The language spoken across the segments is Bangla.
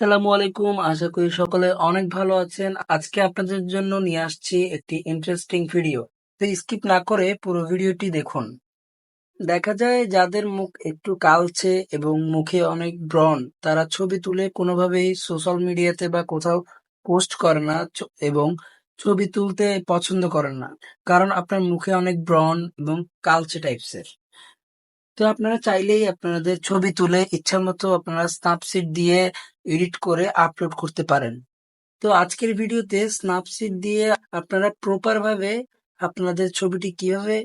আসসালামু আলাইকুম। আশা করি সকলে অনেক ভালো আছেন। আজকে আপনাদের জন্য নিয়ে আসছি একটি ইন্টারেস্টিং ভিডিও তো স্কিপ না করে পুরো ভিডিওটি দেখুন। দেখা যায় যাদের মুখ একটু কালছে এবং মুখে অনেক ব্রণ, তারা ছবি তুলে কোনোভাবেই সোশ্যাল মিডিয়াতে বা কোথাও পোস্ট করে না এবং ছবি তুলতে পছন্দ করেন না। কারণ আপনার মুখে অনেক ব্রণ এবং কালচে টাইপসের তো আপনারা চাইলেই আপনাদের ছবি তুলে ইচ্ছা মতো আপনারা স্ন্যাপসিট দিয়ে এডিট করে আপলোড করতে পারেন। তো আজকের ভিডিওতে স্ন্যাপসিট দিয়ে আপনারা প্রপার ভাবে আপনাদের ছবিটি কীভাবে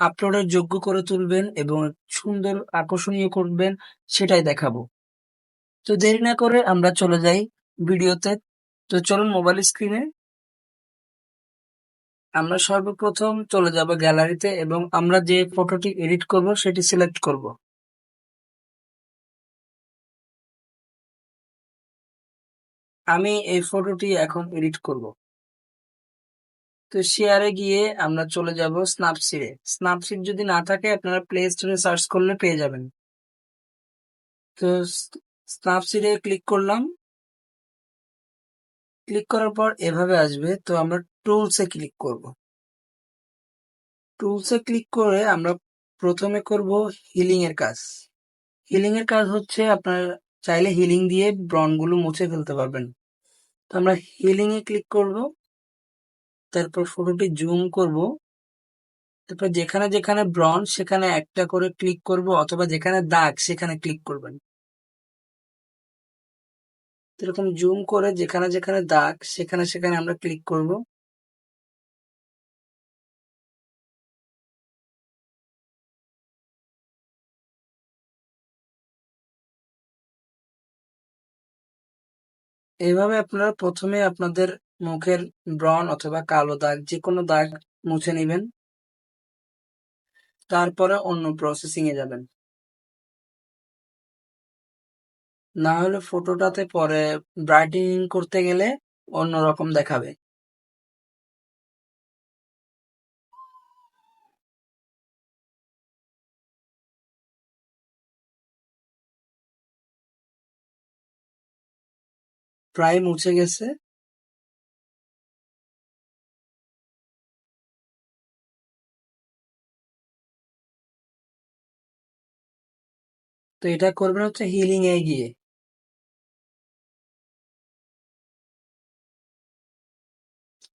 আপলোডের যোগ্য করে তুলবেন এবং সুন্দর আকর্ষণীয় করবেন সেটাই দেখাবো। তো দেরি না করে আমরা চলে যাই ভিডিওতে। তো চলুন মোবাইল স্ক্রিনে আমরা সর্বপ্রথম চলে যাব গ্যালারিতে এবং আমরা যে ফটোটি এডিট করব, সেটি সিলেক্ট করব। আমি এই ফটোটি এখন এডিট করব। তো শেয়ারে গিয়ে আমরা চলে যাব স্ন্যাপসিডে স্ন্যাপসিড যদি না থাকে, আপনারা প্লে স্টোরে সার্চ করলে পেয়ে যাবেন। তো স্ন্যাপসিডে ক্লিক করলাম। ক্লিক করার পর এভাবে আসবে। তো আমরা টুলসে ক্লিক করব। টুলসে ক্লিক করে আমরা প্রথমে করব হিলিং এর কাজ। হিলিং এর কাজ হচ্ছে আপনার চাইলে হিলিং দিয়ে ব্রনগুলো মুছে ফেলতে পারবেন। তো আমরা হিলিং এ ক্লিক করব। তারপর ফটোটি জুম করব। তারপর যেখানে যেখানে ব্রন সেখানে একটা করে ক্লিক করব অথবা যেখানে দাগ, সেখানে ক্লিক করবেন। এরকম জুম করে যেখানে যেখানে দাগ, সেখানে সেখানে আমরা ক্লিক করব। এইভাবে আপনারা প্রথমে আপনাদের মুখের ব্রন অথবা কালো দাগ যে কোনো দাগ মুছে নেবেন। তারপরে অন্য প্রসেসিং এ যাবেন। না হলে ফটোটাতে পরে ব্রাইটেনিং করতে গেলে অন্যরকম দেখাবে। প্রায় মুছে গেছে। তো এটা করবেন হচ্ছে হিলিং এ গিয়ে।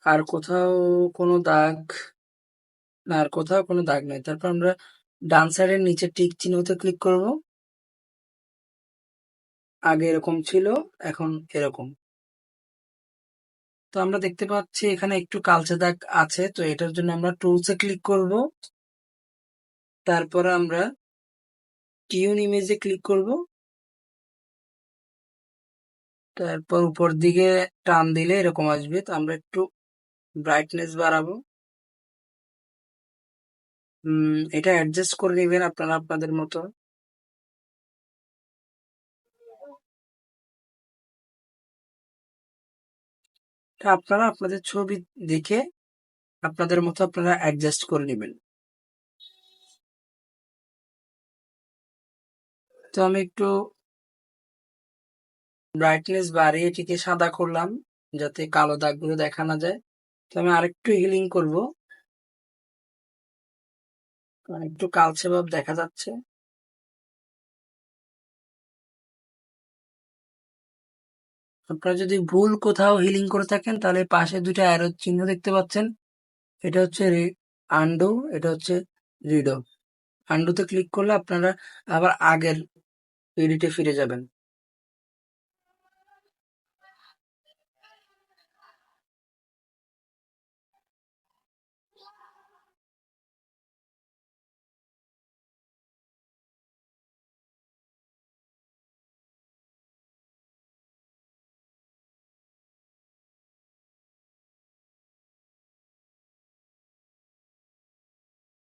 আর কোথাও কোনো দাগ, আর কোথাও কোনো দাগ নেই। তারপর আমরা ডান সাইডের নিচে টিক চিহ্নতে ক্লিক করব। আগে এরকম ছিল, এখন এরকম। তো আমরা দেখতে পাচ্ছি এখানে একটু কালচে দাগ আছে, তো এটার জন্য আমরা টুলসে ক্লিক করব। তারপরে আমরা টিউন ইমেজে ক্লিক করব। তারপর উপর দিকে টান দিলে এরকম আসবে, তো আমরা একটু ব্রাইটনেস বাড়াবো। এটা অ্যাডজাস্ট করে নেবেন আপনারা, আপনাদের মতো। আপনারা আপনাদের ছবি দেখে আপনাদের মতো আপনারা অ্যাডজাস্ট করে নেবেন। তো আমি একটু ব্রাইটনেস বাড়িয়ে এটিকে সাদা করলাম, যাতে কালো দাগগুলো দেখা না যায়। তো আমি আরেকটু হিলিং করব। একটু কালচে ভাব দেখা যাচ্ছে। আপনারা যদি ভুল কোথাও হিলিং করে থাকেন, তাহলে পাশে দুটো অ্যারো চিহ্ন দেখতে পাচ্ছেন। এটা হচ্ছে আন্ডো এটা হচ্ছে রিডো আন্ডুতে ক্লিক করলে আপনারা আবার আগের এডিটে ফিরে যাবেন।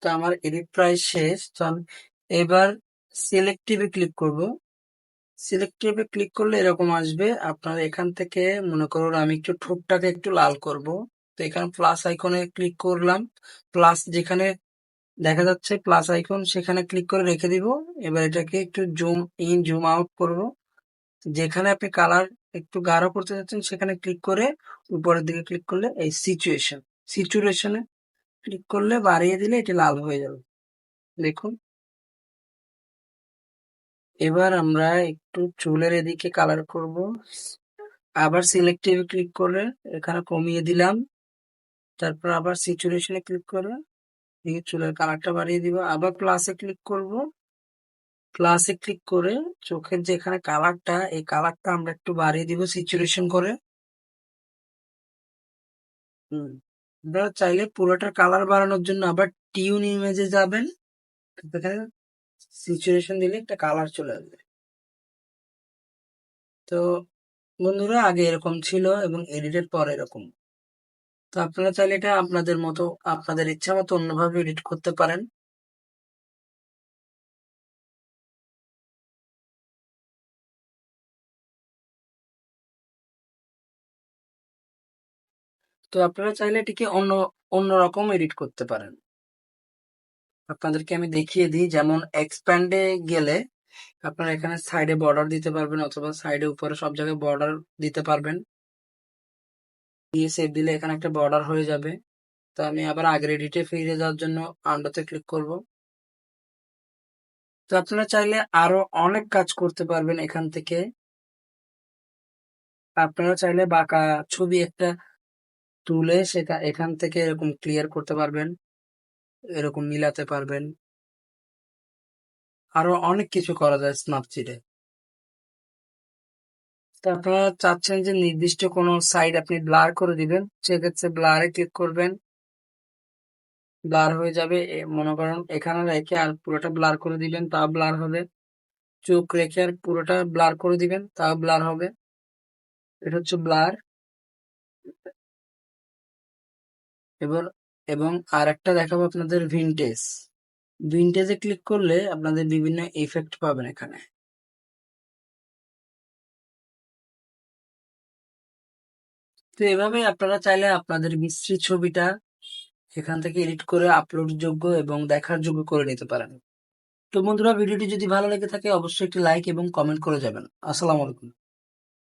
তো আমার এডিট প্রায় শেষ। তো আমি এবার সিলেক্টিভে ক্লিক করব। সিলেক্টিভে ক্লিক করলে এরকম আসবে। আপনার এখান থেকে মনে করুন আমি একটু ঠোঁটটাকে একটু লাল করব। তো এখানে প্লাস আইকনে ক্লিক করলাম। প্লাস যেখানে দেখা যাচ্ছে প্লাস আইকন সেখানে ক্লিক করে রেখে দিব। এবার এটাকে একটু জুম ইন জুম আউট করব। যেখানে আপনি কালার একটু গাঢ় করতে যাচ্ছেন সেখানে ক্লিক করে উপরের দিকে ক্লিক করলে এই সিচুয়েশন সিচুয়েশনে ক্লিক করলে বাড়িয়ে দিলে এটি লাল হয়ে যাবে। দেখুন। এবার আমরা একটু চুলের এদিকে কালার করব। আবার সিলেক্টিভ ক্লিক করে এখানে কমিয়ে দিলাম। তারপর আবার সিচুয়েশনে ক্লিক করে এই চুলের কালারটা বাড়িয়ে দিব। আবার প্লাসে ক্লিক করব। প্লাসে ক্লিক করে চোখের যে এখানে কালারটা এই কালারটা আমরা একটু বাড়িয়ে দিব সিচুয়েশন করে। হুম। আপনারা চাইলে পুরোটার কালার বাড়ানোর জন্য আবার টিউন ইমেজে যাবেন। সিচুয়েশন দিলে একটা কালার চলে আসবে। তো বন্ধুরা, আগে এরকম ছিল এবং এডিটের পর এরকম। তো আপনারা চাইলে এটা আপনাদের মতো, আপনাদের ইচ্ছা মতো অন্যভাবে এডিট করতে পারেন। তো আপনারা চাইলে এটিকে অন্য অন্যরকম এডিট করতে পারেন। আপনাদেরকে আমি দেখিয়ে দিই, যেমন এক্সপ্যান্ডে গেলে আপনারা এখানে সাইডে বর্ডার দিতে পারবেন অথবা সাইডে উপরে সব জায়গায় বর্ডার দিতে পারবেন। দিয়ে সেভ দিলে এখানে একটা বর্ডার হয়ে যাবে। তো আমি আবার আগের এডিটে ফিরে যাওয়ার জন্য আন্ডোতে ক্লিক করব। তো আপনারা চাইলে আরও অনেক কাজ করতে পারবেন এখান থেকে। আপনারা চাইলে বাঁকা ছবি একটা তুলে সেটা, এখান থেকে এরকম ক্লিয়ার করতে পারবেন, এরকম মিলাতে পারবেন। আরও অনেক কিছু করা যায় স্ন্যাপচিটে তো আপনারা চাচ্ছেন যে নির্দিষ্ট কোনো সাইড আপনি ব্লার করে দিবেন, সেক্ষেত্রে ব্লারে ক্লিক করবেন। ব্লার হয়ে যাবে মনে করেন এখানে রেখে আর পুরোটা ব্লার করে দিবেন, তাও ব্লার হবে। চোখ রেখে আর পুরোটা ব্লার করে দিবেন, তাও ব্লার হবে। এটা হচ্ছে ব্লার এবার, এবং আর একটা দেখাবো আপনাদের ভিনটেজ ভিনটেজে ক্লিক করলে আপনাদের বিভিন্ন ইফেক্ট পাবেন এখানে। তো এভাবে আপনারা চাইলে আপনাদের মিস্ত্রি ছবিটা এখান থেকে এডিট করে আপলোড যোগ্য এবং দেখার যোগ্য করে নিতে পারেন। তো বন্ধুরা, ভিডিওটি যদি ভালো লেগে থাকে, অবশ্যই একটি লাইক এবং কমেন্ট করে যাবেন। আসসালামু আলাইকুম।